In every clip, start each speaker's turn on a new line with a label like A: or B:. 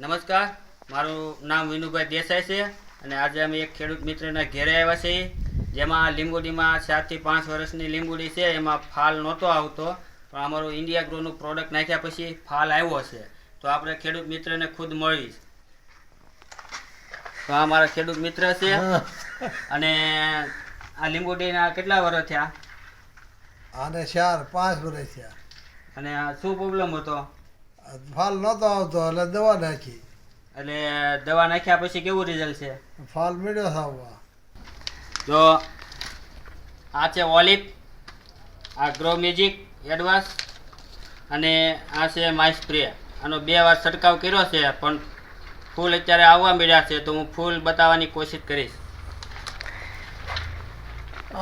A: નમસ્કાર. મારું નામ વિનુભાઈ દેસાઈ છે અને આજે અમે એક ખેડૂત મિત્રના ઘેરે આવ્યા છીએ. જેમાં લીંબુડીમાં ચારથી પાંચ વર્ષની લીંબુડી છે. એમાં ફાલ નહોતો આવતો પણ અમારું ઇન્ડિયા ગ્રોનું પ્રોડક્ટ નાખ્યા પછી ફાલ આવ્યો છે. તો આપણે ખેડૂત મિત્રને ખુદ મળીશ. તો આ મારા ખેડૂત મિત્ર છે. અને આ લીંબુડીના કેટલા વર્ષ થયા?
B: આને ચાર પાંચ વર્ષ થયા.
A: અને આ શું પ્રોબ્લેમ હતો?
B: ફાલ નહોતો આવતો એટલે દવા નાખી.
A: એટલે દવા નાખ્યા પછી કેવું રિઝલ્ટ છે?
B: ફાલ મીડ્યો આવવા.
A: તો આ છે ઓલિપ આ ગ્રો મેજિક એડવાન્સ અને આ છે માય સ્પ્રે. આનો બે વાર છંટકાવ કર્યો છે પણ ફૂલ અત્યારે આવવા મળ્યા છે તો હું ફૂલ બતાવવાની કોશિશ કરીશ.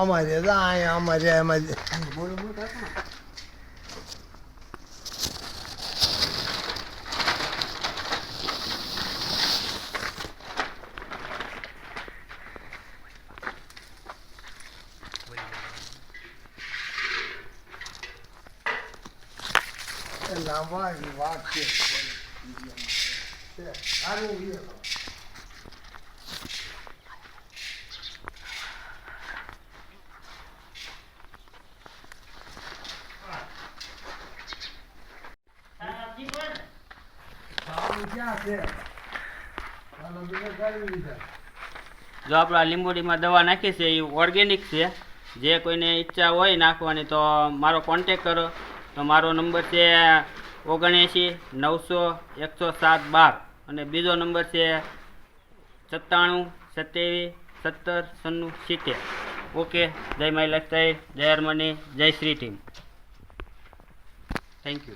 B: અમારે અહીંયા અમારે એમાં લાંબા વાત કરી લીધા
A: જો આપણે લીંબોડીમાં દવા નાખી છે, એ ઓર્ગેનિક છે. જે કોઈને ઈચ્છા હોય નાખવાની, તો મારો કોન્ટેક કરો. તો મારો નંબર છે ઓગણએંશી, નવસો, એકસો સાત, બાર. અને બીજો નંબર છે સત્તાણું, સત્યાવીસ, સત્તર સન્નું સિત્તેર. ઓકે, જય માય લખતાઈ, જય હરમની, જય શ્રી ટીમ. Thank you